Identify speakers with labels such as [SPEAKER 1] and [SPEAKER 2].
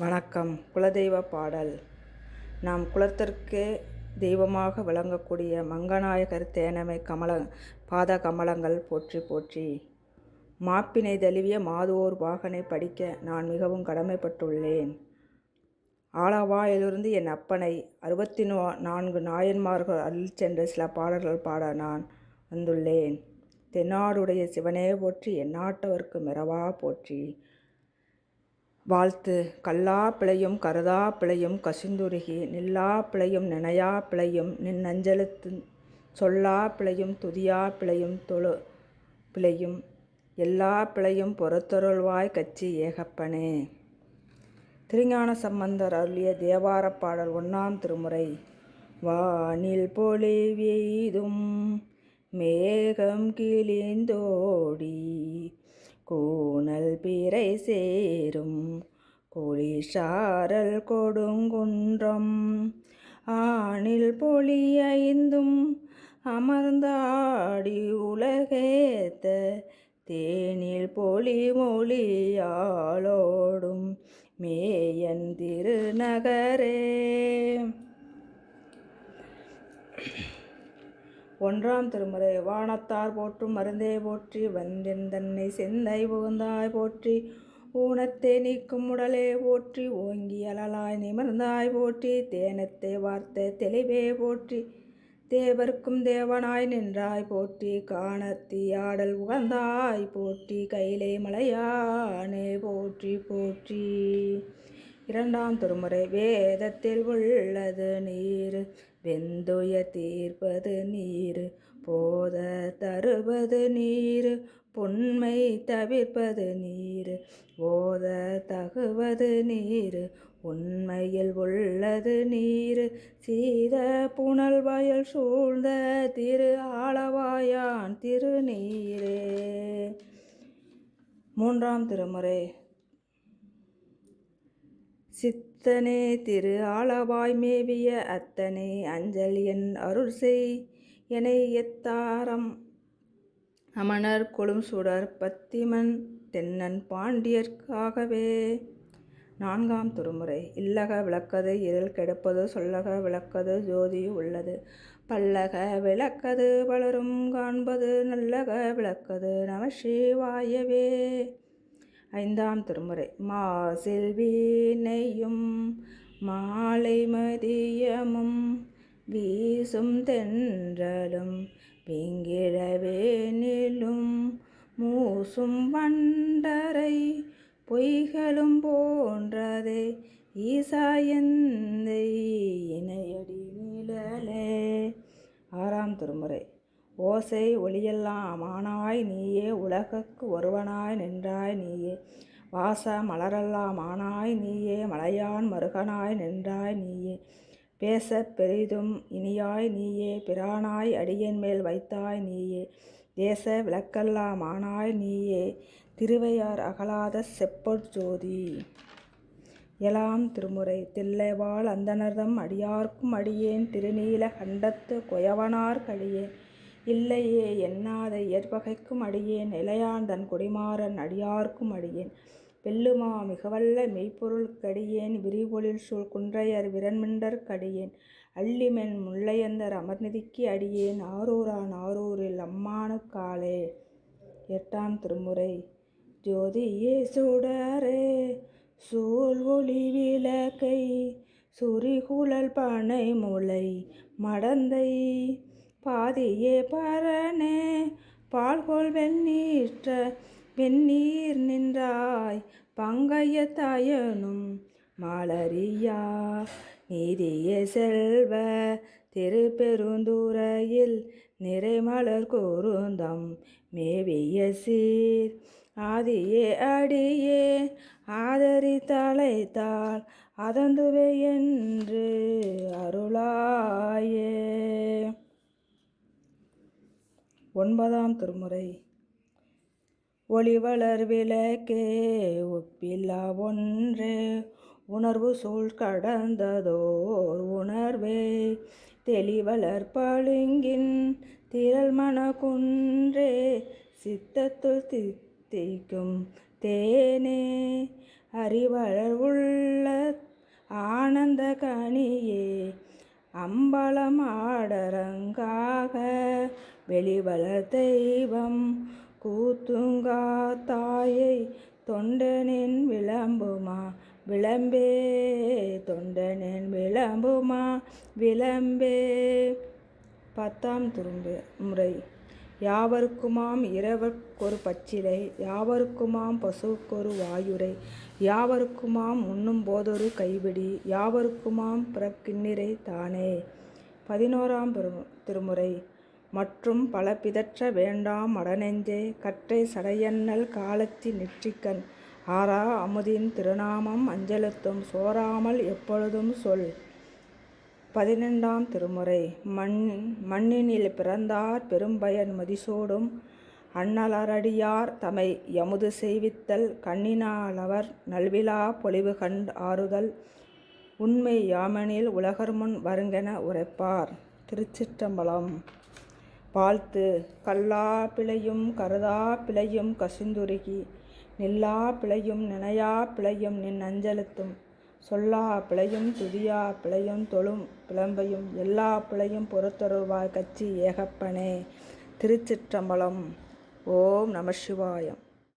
[SPEAKER 1] வணக்கம். குலதெய்வ பாடல். நாம் குலத்திற்கே தெய்வமாக விளங்கக்கூடிய மங்கநாயகர் தேனமை கமல பாத கமலங்கள் போற்றி போற்றி. மாப்பினை தழுவிய மாதுவோர் வாகனை படிக்க நான் மிகவும் கடமைப்பட்டுள்ளேன். ஆலவாயிலிருந்து என் அப்பனை அறுபத்தி நோ நான்கு நாயன்மார்கள் அருள் சென்ற சில பாடல்கள் பாட நான் வந்துள்ளேன். தென்னாடுடைய சிவனே போற்றி எந்நாட்டவர்க்கு மிரவா போற்றி. வாழ்த்து. கல்லா பிழையும் கருதா பிழையும் கசிந்துருகி நில்லா பிழையும் நினையா பிழையும் நின் அஞ்சலுத்து சொல்லா பிழையும் துதியா பிழையும் தொழு பிழையும் எல்லா பிழையும் பொறுத்தருள்வாய் கட்சி ஏகப்பனே. திருஞான சம்பந்தர் அருளிய தேவாரப் பாடல் ஒன்றாம் திருமுறை. வானில் பொழிவெய்தும் மேகம் கிழிந்தோடி கூணல் பிறை சேரும் கொழிஷாரல் கொடுங்குன்றம். ஆணில் பொழியைந்தும் அமர்ந்தாடி உலகேத்த தேனில் பொலி மொழியாளோடும் மேயன் திருநகரே. ஒன்றாம் திருமுறை வானத்தார் போற்றும் மருந்தே போற்றி வந்தின் தன்னை செந்தை புகுந்தாய் போற்றி ஊனத்தை நீக்கும் உடலே போற்றி ஓங்கி அலலாய் நிமிர்ந்தாய் போற்றி தேனத்தை வார்த்த தெளிவே போற்றி தேவர்க்கும் தேவனாய் நின்றாய் போற்றி காணத்தியாடல் உகந்தாய் போற்றி கையிலே மலையானே போற்றி போற்றி. இரண்டாம் திருமுறை வேதத்தில் உள்ளது நீர். வெந்துய தீர்ப்பது நீர். போத தருவது நீர். பொன்மை தவிர்ப்பது நீர். போத தகுவது நீர். உண்மையில் உள்ளது நீர். சீத புனல் வயல் சூழ்ந்த திரு ஆளவாயான் திருநீரே. மூன்றாம் திருமுறை சித்தனே திரு ஆளவாய் மேவிய அத்தனே அஞ்சல் என் அருள் செய் என எத்தாரம். அமணர் கொழும் சுடர் பத்திமன் தென்னன் பாண்டியர்க்காகவே. நான்காம் திருமுறை. இல்லக விளக்கது இருள் கெடுப்பது சொல்லக விளக்கது ஜோதி உள்ளது. பல்லக விளக்கது பலரும் காண்பது நல்லக விளக்கது நம சிவாயவே. ஐந்தாம் திருமுறை. மாசில் வீணையும் மாலை மதியமும் வீசும் தென்றலும் பிங்கிழவேனிலும் மூசும் வண்டரை பொய்களும் போன்றதே ஈசாயந்தை இணையடி நிழலே. ஆறாம் திருமுறை. ஓசை ஒளியெல்லாம் ஆனாய் நீயே உலகக்கு ஒருவனாய் நின்றாய் நீயே. வாச மலரெல்லாம் ஆனாய் நீயே மலையான் மருகனாய் நின்றாய் நீயே. பேச பெரிதும் இனியாய் நீயே பிரானாய் அடியன் மேல் வைத்தாய் நீயே. தேச விளக்கெல்லாம் ஆனாய் நீயே திருவையார் அகலாத செப்பொற்ஜோதி எலாம் திருமுறை தில்லைவாள் அந்தனர்தம் அடியார்க்கும் அடியேன் திருநீல கண்டத்து கொயவனார் கழியேன் இல்லையே எண்ணாத இயற்பகைக்கும் அடியேன் நிலையான் தன் குடிமாறன் அடியார்க்கும் அடியேன். வெல்லுமா மிகவல்ல மெய்ப்பொருள்கடியேன் விரிபொழில் சூழ் குன்றையர் விரண்மிண்டர் கடியேன். அள்ளிமென் முள்ளையந்தர் அமர்நிதிக்கு அடியேன் ஆரூரான் ஆரூரில் அம்மானு காலே. எட்டாம் திருமுறை. ஜோதியே சுடரே சூழ் ஒளி விளக்கை சுரிகுழல் பனை முளை மடந்தை. பாதியே பரனே பால்கோல் வெந்நீற்ற வெந்நீர் நின்றாய். பங்கைய தாயனும் மலரியா. நீதிய செல்வ திருப்பெருந்துறையில் நிறைமலர் கூறுந்தம் மேவிய சீர். ஆதியே அடியே ஆதரித்தழைத்தால் அதந்துவே என்று அருளாயே. ஒன்பதாம் திருமுறை. ஒளிவளர் விளக்கே ஒப்பில்லா ஒன்றே உணர்வு சூழ் கடந்ததோர் உணர்வே. தெளிவளர் பழுங்கின் திரள் மன சித்தத்துள் தித்திக்கும் தேனே. அறிவளர் உள்ள ஆனந்த கனியே அம்பலம் ஆடரங்காக தெய்வம் கூத்துங்கா தாயை தொண்டனின் விளம்புமா? விளம்பே தொண்டனின் விளம்புமா? விளம்பே. பத்தாம் துரும்பு முறை. யாவருக்குமாம் இரவர்க்கொரு பச்சிலை யாவருக்குமாம் பசுவுக்கொரு வாயுரை யாவருக்குமாம் உண்ணும் போதொரு கைவிடி யாவருக்குமாம் பிறக்கிண்ணிரை தானே. பதினோராம் திருமுறை. மற்றும் பல பிதற்ற வேண்டாம் மடநெஞ்சே கற்றை சடையண்ணல் காலத்தி நெற்றிக்கண். ஆரா அமுதின் திருநாமம் அஞ்சலுத்தும் சோராமல் எப்பொழுதும் சொல். பதினெண்டாம் திருமுறை. மண் மண்ணினில் பிறந்தார் பெரும்பயன் மதிசோடும் அண்ணலரடியார் தமை யமுது செய்வித்தல் கண்ணினாலவர் நல்விழா பொலிவு கண்டு ஆறுதல். உண்மை யாமெனில் உலகர்முன் வருங்கென உரைப்பார் திருச்சிற்றம்பலம். வாழ்த்து கல்லா பிழையும் கருதா பிழையும் கசிந்துருகி நில்லா பிழையும் நினையா பிழையும் நின் அஞ்சலுத்தும். சொல்லா பிழையும் துதியா பிழையும் தொழும் பிளம்பையும் எல்லா பிழையும் பொறுத்தருவாய் கட்சி ஏகப்பனே. திருச்சிற்றம்பலம். ஓம் நம சிவாயம்.